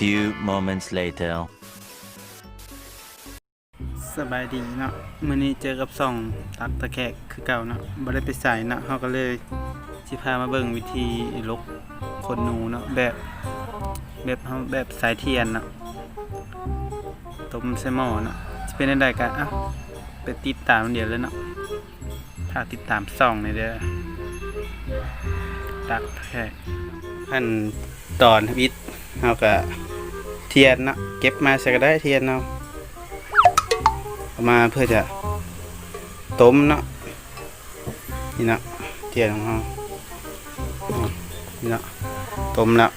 few moments later. สบายดีเนาะมื้อนี้เจอกับส่องตักตะแคกคือเก่าเนาะบ่ได้ไปใส่เนาะเฮาก็เลยสิพามาเบิ่งวิธีลกขนหนูเนาะแบบแบบเฮาแบบสายเทียนเนาะต้มใส่หม้อเนาะสิเป็นจังไดกันอะไปติดตามมันเดี๋ยวเลยเนาะถ้ากติดตามส่องนี่เด้อตักตะแคกขั้นตอนวิทย์เฮาก็ เทียนเนาะเก็บมาใส่ก็ได้เทียนเนาะเอามาเพื่อจะต้มเนาะนี่เนาะเทียนของเรานี่เนาะต้มแล้ว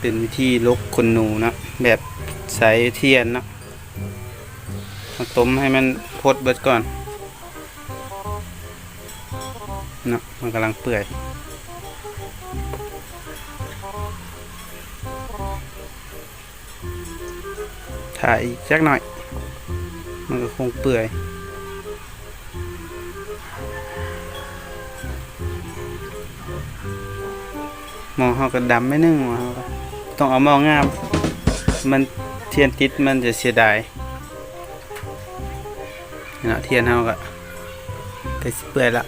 เป็นวิธีลกขนหนูนะแบบใส่เทียนเนาะมาต้มให้มันพดเบิดก่อน มันกำลังเปื่อย ถ่ายอีกสักหน่อย มันก็คงเปื่อยมองเขาก็ดำไม่นึ่งมองเขาก็ต้องเอามองงาม มันเทียนติดมันจะเสียดายเนาะเทียนเขาก็ไปเปื่อยละ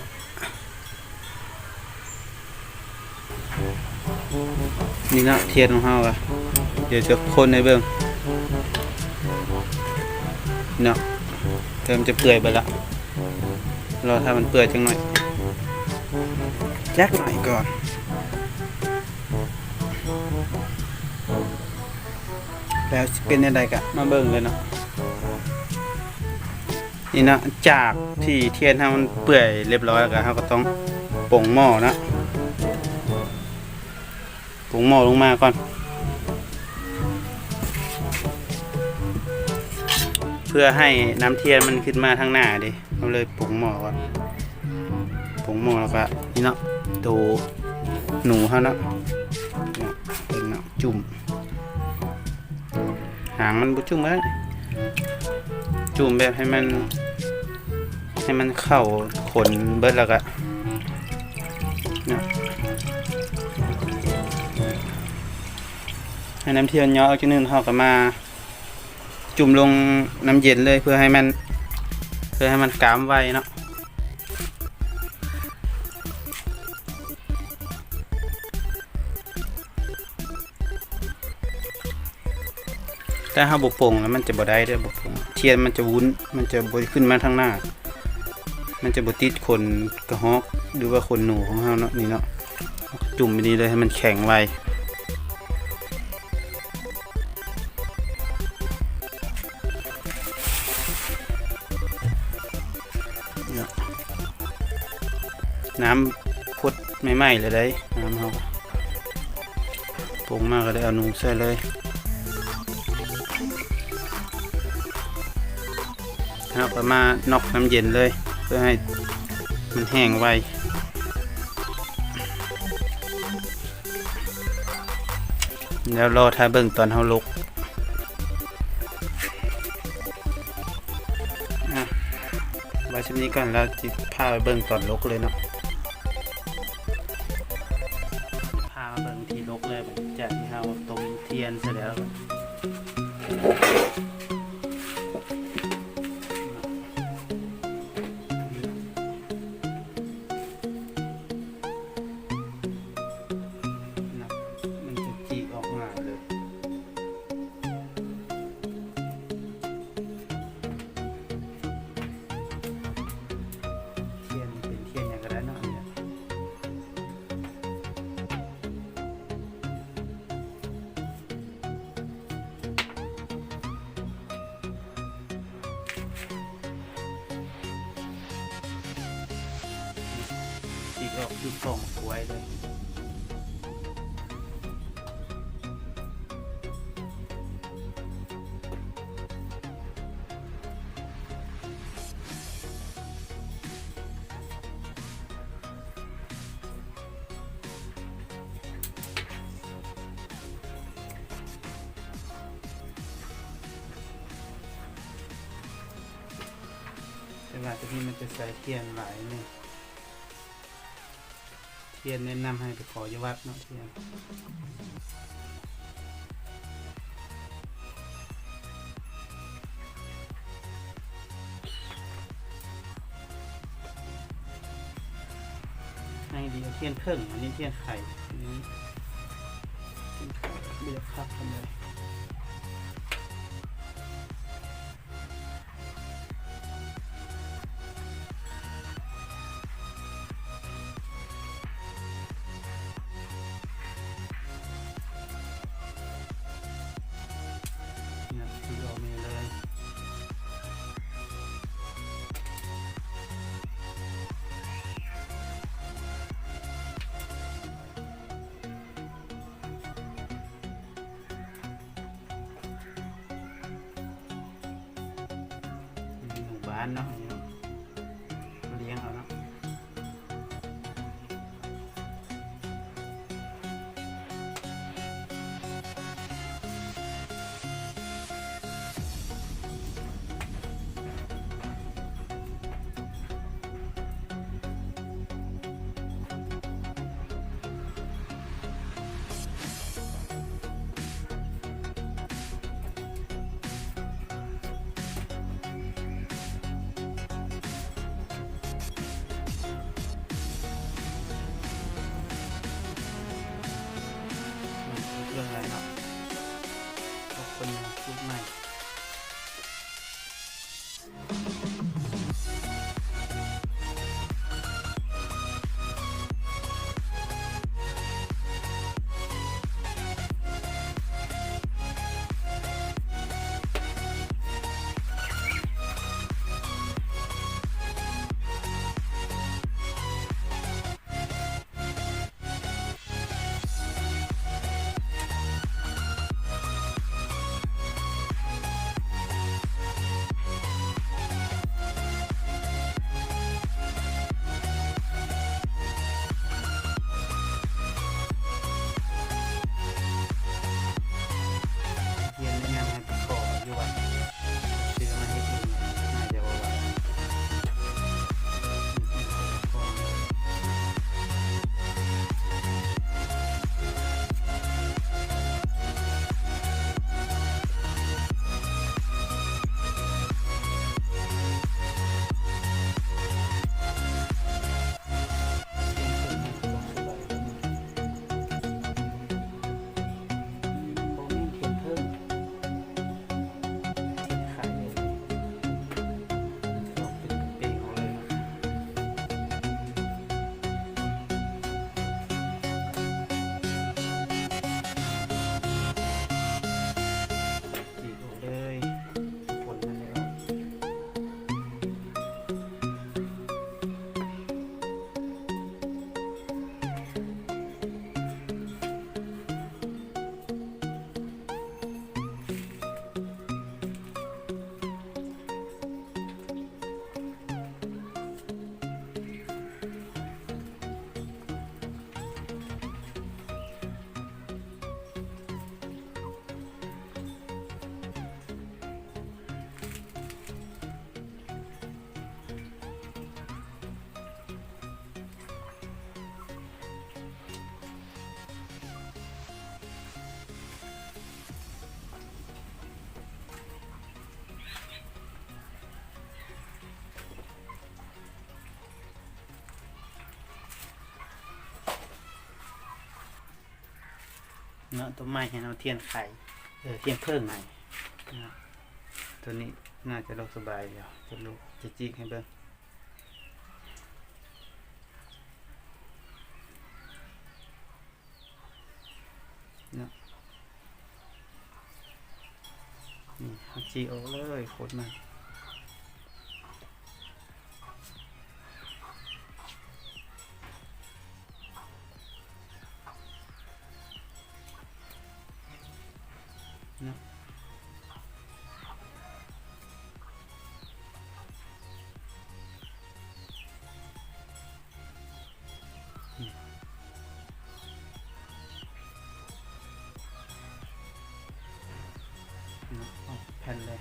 นี่เนาะเทียนของเขาก็เดี๋ยวจะคนในเบื้องเนาะเติมจะเปื่อยไปละรอถ้ามันเปื่อยจังหน่อยยักหน่อยก่อนแล้วเป็นยังไงกะมาเบิ่งเลยเนาะนี่นะจากที่เทียนถ้ามันเปื่อยเรียบร้อยแล้วก็เราก็ต้องปรุงหม้อนะ งหม้อลงมาก่อน เพื่อให้น้ำเทียนมันขึ้นมาทางหน้าดิเราเลยปรุงหม้อก่อนปรุงหม้อแล้วก็นี่เนาะดูหนูเขาเนาะเนี่ยเป็นเนาะจุ่ม หางมันบุจุ่มเลยจุ่มแบบให้มัน ให้มันเข้าขนเบิดแล้วก็ ให้น้ำเทียนย่อเอาจังหนึ่งเขาก็มา จุ่มลงน้ำเย็นเลยเพื่อให้มัน เพื่อให้มันกามไวเนาะแต่ถ้าบุกโป่งแล้วมันจะบ่ได้ด้อบุกโป่งเทียนมันจะวุ้น มันจะบ่ขึ้นมาทางหน้า มันจะบ่ติดขนกระหอกหรือว่าขนหนูของเราเนาะนี่เนาะจุ่มไปนี้เลยให้มันแข็งไว น้ำพุดไม่ไหม้เลยได้น้ำเขาปรุงมากก็ได้เอาหนูใส่เลยเอาก็มานอกน้ำเย็นเลย เพื่อให้มันแห้งไวแล้วรอถ้าเบิ่งตอนเขาลุกอะไว้ชุดนี้ก่อนแล้วจิพาไปเบิ่งตอนลุกเลยเนาะ อีกออกคือส่งไว้เลยแต่ว่าที่นี่มันจะใส่เทียนหลายนี่ ทียนแนะนำให้ไปขอยวัดเนาะเทียนให้ดีเอาเทียนเพิ่งอันนี้เทียนไข่อันนี้เทียนไข่เบียบคับกันเลย มีห เนาะตัวไม้ให้เราเทียนไข่เออเทียนเพิ่งใหม่เนะตัวนี้น่าจะลงสบายเดี๋ยวจะลูกจะจิกให้เบิ่งเนาะนี่เอาจีออเลยโคตรมัน นะอืมเนาะเอาแผ่นเลย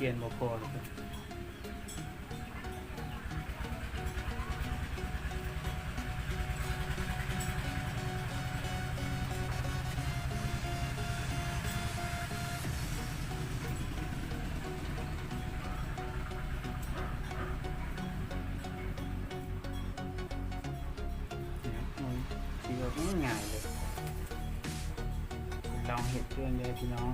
กียนบ่พอหรอกสีออกง่ายเลย ลองเห็ดเพื่อนเลยพี่น้อง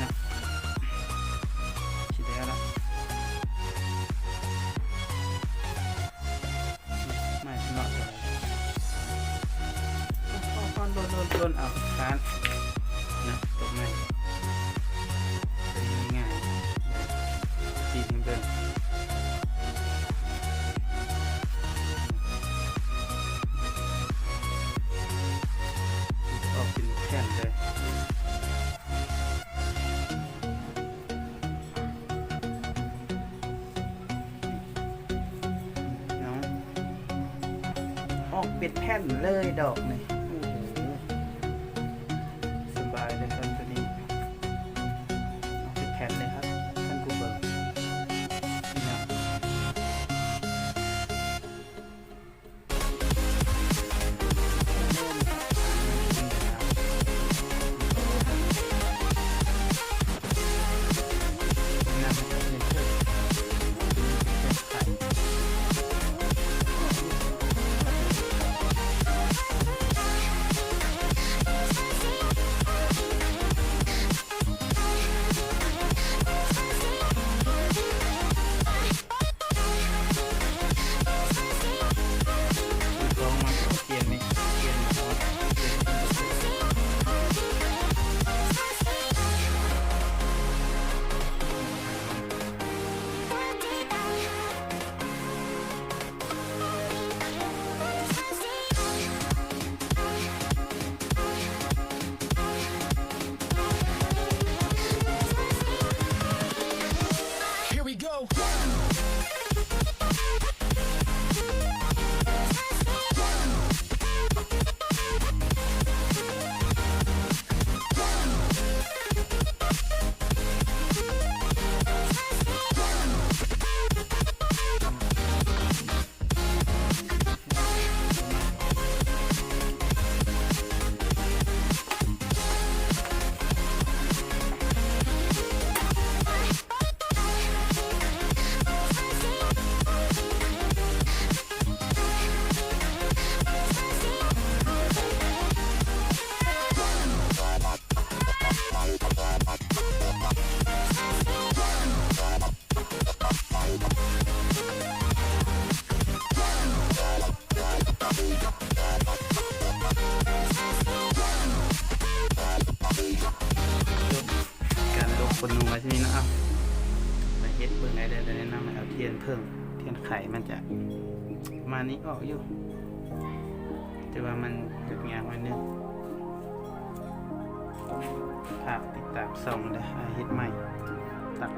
นะคิดได้แล้วไม่สนอตัวเลยก้อนโดนโดนโดนเอาค้านนะตกไหมง่ายๆทีทิ้งเดิน แผ่นเลยดอก ทีนี้นะเอาไปเฮ็ดเบื้องได้เลยแนะนำให้เอาเทียนเพิ่มเทียนไขมันจะมานี้ออกอยู่แต่ว่ามันหยุดงานไว้นึงภาพติดตามส่งได้เฮ็ดใหม่ตัด